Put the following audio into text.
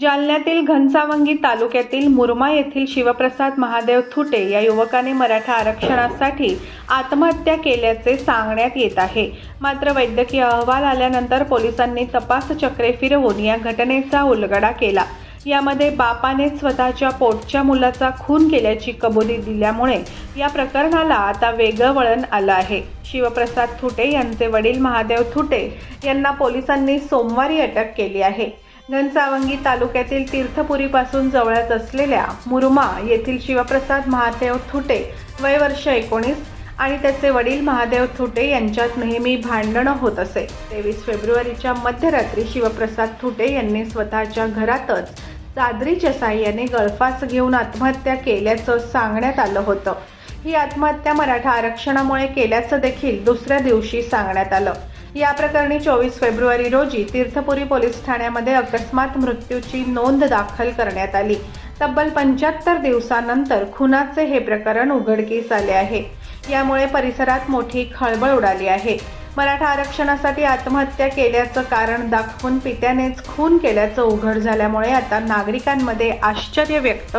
जालन्यातील घनसावंगी तालुक्यातील मुरमा येथील शिवप्रसाद महादेव थुटे या युवकाने मराठा आरक्षणासाठी आत्महत्या केल्याचे सांगण्यात येत आहे. मात्र वैद्यकीय अहवाल आल्यानंतर पोलिसांनी तपास चक्रे फिरवून या घटनेचा उलगडा केला. यामध्ये बापाने स्वतःच्या पोटच्या मुलाचा खून केल्याची कबुली दिल्यामुळे या प्रकरणाला आता वेगळं वळण आलं आहे. शिवप्रसाद थुटे यांचे वडील महादेव थुटे यांना पोलिसांनी सोमवारी अटक केली आहे. घनसावंगी तालुक्यातील तीर्थपुरीपासून जवळच असलेल्या मुरमा येथील शिवप्रसाद महादेव थुटे वय वर्ष एकोणीस आणि त्याचे वडील महादेव थुटे यांच्यात नेहमी भांडणं होत असे. तेवीस फेब्रुवारीच्या मध्यरात्री शिवप्रसाद थुटे यांनी स्वतःच्या घरातच चादरीच्या साह्याने गळफास घेऊन आत्महत्या केल्याचं सांगण्यात आलं होतं. ही आत्महत्या मराठा आरक्षणामुळे केल्याचं देखील दुसऱ्या दिवशी सांगण्यात आलं. या प्रकरणी चोवीस फेब्रुवारी रोजी तीर्थपुरी पोलीस ठाण्यामध्ये अकस्मात मृत्यूची नोंद दाखल करण्यात आली. तब्बल पंच्याहत्तर दिवसानंतर खुनाचे हे प्रकरण उघडकीस आले आहे. यामुळे परिसरात मोठी खळबळ उडाली आहे. मराठा आरक्षणासाठी आत्महत्या केल्याचं कारण दाखवून पित्यानेच खून केल्याचं उघड झाल्यामुळे आता नागरिकांमध्ये आश्चर्य व्यक्त